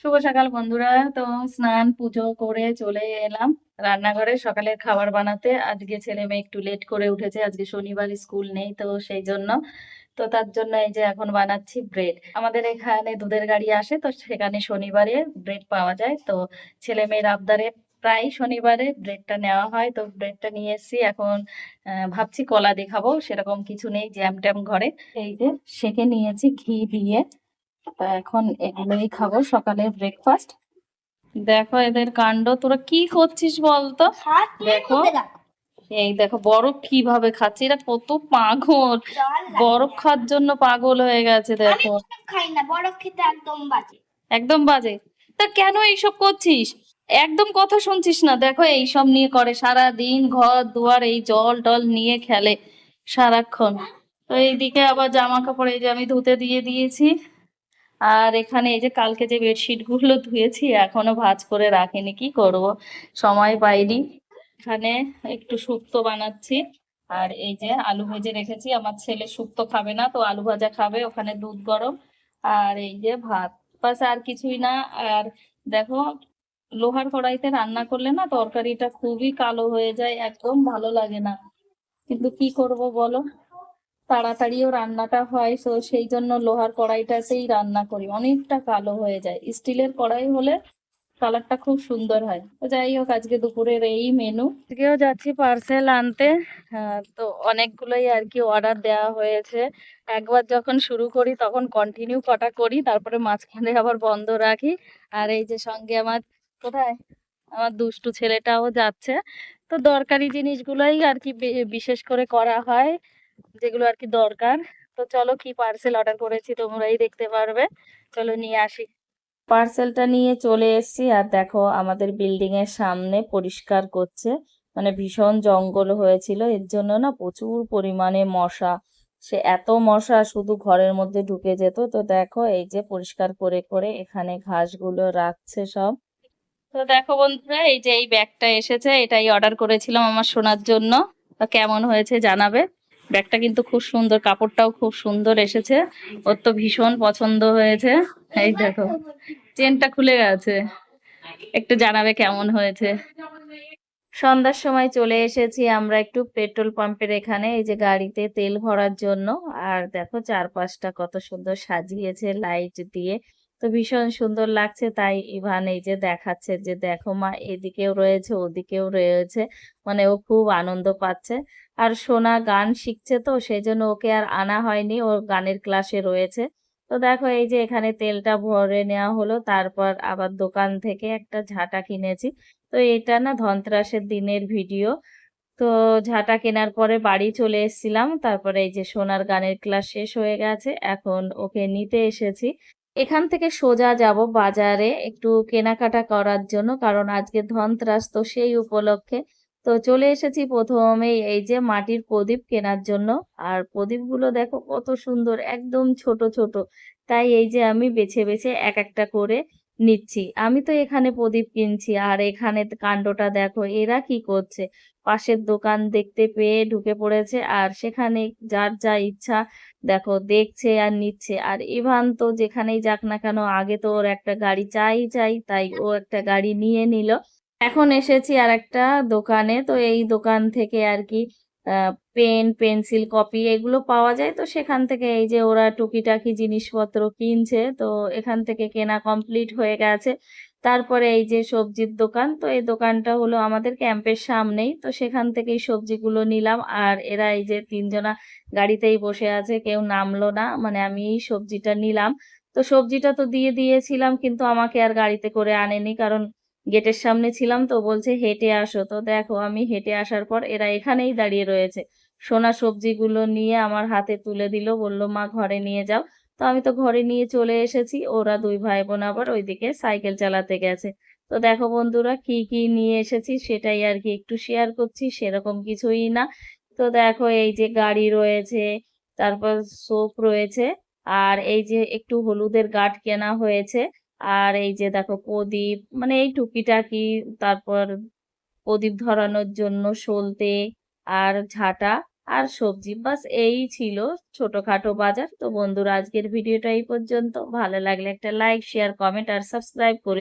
শুভ সকাল বন্ধুরা। তো স্নান, পুজো করে চলে এলাম রান্নাঘরে সকালের খাবার বানাতে। আজকে ছেলে মেয়ে একটু লেট করে উঠেছে। আজকে শনিবার স্কুল নেই তো সেই জন্য। তো তার জন্য এই যে এখন বানাচ্ছি ব্রেড আমাদের এখানে দুধের গাড়ি আসে তো সেখানে শনিবারে ব্রেড পাওয়া যায়। তো ছেলে মেয়ের আবদারে প্রায় শনিবারে ব্রেডটা নেওয়া হয়। তো ব্রেডটা নিয়ে এসেছি। এখন ভাবছি কলা দেখাবো। সেরকম কিছু নেই, জ্যাম ট্যাম ঘরে। এই যে সেকে নিয়েছি ঘি দিয়ে। তা এখন এগুলোই খাব সকালের ব্রেকফাস্ট দেখো এদের কাণ্ড তোরা কি করছিস বলতো? দেখো। এই দেখো বরফ কীভাবে খাচ্ছে এরা কত পাগল। বরফ খাওয়ার জন্য পাগল হয়ে গেছে দেখো। খাই না বরফ খেতে একদম বাজে। একদম বাজে। তা কেন এইসব করছিস? একদম কথা শুনছিস না। দেখো এইসব নিয়ে করে সারা দিন ঘর দুয়ার এই জল টল নিয়ে খেলে সারাক্ষণ। তো এইদিকে আবার জামা কাপড় এই যে আমি ধুতে দিয়ে দিয়েছি। আর এখানে এই যে কালকে যে বেডশিটগুলো ধুয়েছি, এখনও ভাজ করে রাখিনি, কি করব? সময় পাইনি। এখানে একটু শুক্তো বানাচ্ছি। আর এই যে আলু ভেজে রেখেছি, আমার ছেলে শুক্তো খাবে না, তো আলু ভাজা খাবে, ওখানে দুধ গরম। আর এই যে ভাত, বাস আর কিছুই না। আর দেখো, লোহার কড়াইতে রান্না করলে না তরকারিটা খুবই কালো হয়ে যায়, একদম ভালো লাগে না। কিন্তু কি করব বলো? তাড়াতাড়িও রান্নাটা হয় তো সেই জন্য লোহার কড়াইটাতেই রান্না করি। অনেকটা কালো হয়ে যায়। স্টিলের কড়াই হলে কালারটা খুব সুন্দর হয়। তো যাই হোক আজকে দুপুরের এই মেনু আজকেও যাচ্ছি পার্সেল আনতে। হ্যাঁ, তো অনেকগুলোই আর কি অর্ডার দেওয়া হয়েছে। একবার যখন শুরু করি তখন কন্টিনিউ কটা করি তারপরে মাঝখানে আবার বন্ধ রাখি। আর এই যে সঙ্গে আমার কোথায়? আমার দুষ্টু ছেলেটাও যাচ্ছে। তো দরকারি জিনিসগুলোই আর কি বিশেষ করে করা হয়। যেগুলো আর কি দরকার। তো চলো কি পার্সেল অর্ডার করেছি তোমরাই দেখতে পারবে। চলো নিয়ে আসি। পার্সেলটা নিয়ে চলে এসেছি আর দেখো আমাদের বিল্ডিং এর সামনে পরিষ্কার করছে। মানে ভীষণ জঙ্গল হয়েছিল। এর জন্য না প্রচুর পরিমাণে মশা। সে এত মশা শুধু ঘরের মধ্যে ঢুকে যেত। তো দেখো এই যে পরিষ্কার করে করে এখানে ঘাসগুলো রাখছে সব। তো দেখো বন্ধুরা, এই যে এই ব্যাগটা এসেছে। এটাই অর্ডার করেছিলাম আমার শোনার জন্য। কেমন হয়েছে জানাবে। ব্যাগটা কিন্তু খুব সুন্দর, কাপড়টাও খুব সুন্দর এসেছে। ওর তো ভীষণ পছন্দ হয়েছে। এই দেখো, চেনটা খুলে গেছে। একটু জানাবে কেমন হয়েছে। সন্ধ্যার সময় চলে এসেছি আমরা একটু পেট্রোল পাম্পের এখানে, এই যে গাড়িতে তেল ভরার জন্য। আর দেখো চারপাশটা কত সুন্দর সাজিয়েছে, লাইট দিয়ে। তো ভীষণ সুন্দর লাগছে। তাই ইভান এই যে দেখাচ্ছে যে, দেখো মা, এদিকেও রয়েছে, ওদিকেও রয়েছে। মানে ও খুব আনন্দ পাচ্ছে। আর সোনা গান শিখছে তো সেই জন্য ওকে আর আনা হয়নি। ও গানের ক্লাসে রয়েছে। তো দেখো এই যে এখানে তেলটা ভরে নেওয়া হলো, তারপর আবার দোকান থেকে একটা ঝাঁটা কিনেছি। তো এটা না ধনতেরাসের দিনের ভিডিও। তো ঝাঁটা কেনার পরে বাড়ি চলে এসেছিলাম। তারপরে এই যে সোনার গানের ক্লাস শেষ হয়ে গেছে। এখন ওকে নিতে এসেছি। এখান থেকে সোজা যাব বাজারে একটু কেনাকাটা করার জন্য, কারণ আজকে ধনত্রাস তো সেই উপলক্ষে। তো চলে এসেছি প্রথমেই এই যে মাটির প্রদীপ কেনার জন্য। আর প্রদীপগুলো দেখো কত সুন্দর, একদম ছোট ছোট। তাই এই যে আমি বেছে বেছে এক একটা করে নিচ্ছি। আমি তো এখানে প্রদীপ কিনছি আর এখানে কাণ্ডটা দেখো, এরা কি করছে? পাশের দোকান দেখতে পেয়ে ঢুকে পড়েছে আর সেখানে যার যা ইচ্ছা দেখো, দেখছে আর নিচ্ছে। আর ইভান তো যেখানেই যাক না কেন, আগে তো ওর একটা গাড়ি চাই চাই, তাই ও একটা গাড়ি নিয়ে নিল। এখন এসেছি আর একটা দোকানে, তো এই দোকান থেকে আর কি পেন, পেন্সিল কপি এগুলো পাওয়া যায়। তো সেখান থেকে এই যে ওরা টুকিটাকি জিনিসপত্র কিনছে, তো এখান থেকে কেনা কমপ্লিট হয়ে গেছে। তারপরে এই যে সবজির দোকান, তো এই দোকানটা হলো আমাদের ক্যাম্পের সামনেই। তো সেখান থেকেই সবজিগুলো নিলাম। আর এরা এই যে তিনজনা গাড়িতেই বসে আছে, কেউ নামলো না মানে আমি এই সবজিটা নিলাম। তো সবজিটা তো দিয়ে দিয়েছিলাম, কিন্তু আমাকে আর গাড়িতে করে আনেনি, কারণ গেটের সামনে ছিলাম তো বলছে, হেঁটে আসো। তো দেখো, আমি হেঁটে আসার পর এরা এখানেই দাঁড়িয়ে রয়েছে। সোনা সবজিগুলো নিয়ে আমার হাতে তুলে দিল, বলল, মা, ঘরে নিয়ে যাও। তো আমি তো ঘরে নিয়ে চলে এসেছি, ওরা দুই ভাই বোন আবার ওইদিকে সাইকেল চালাতে গেছে। তো দেখো বন্ধুরা, কি কি নিয়ে এসেছি সেটাই আর কি একটু শেয়ার করছি, সেরকম কিছুই না। তো দেখো, এই যে গাড়ি রয়েছে, তারপর সোপ রয়েছে, আর এই যে একটু হলুদের গাঁট কেনা হয়েছে। আর এই যে দেখো প্রদীপ মানে এই টুকিটাকি, তারপর প্রদীপ ধরানোর জন্য সলতে আর ঝাঁটা আর সবজি, বাস এই ছিল ছোটখাটো বাজার। তো বন্ধুরা, আজকের ভিডিওটা এই পর্যন্ত। ভালো লাগলে একটা লাইক শেয়ার কমেন্ট আর সাবস্ক্রাইব করে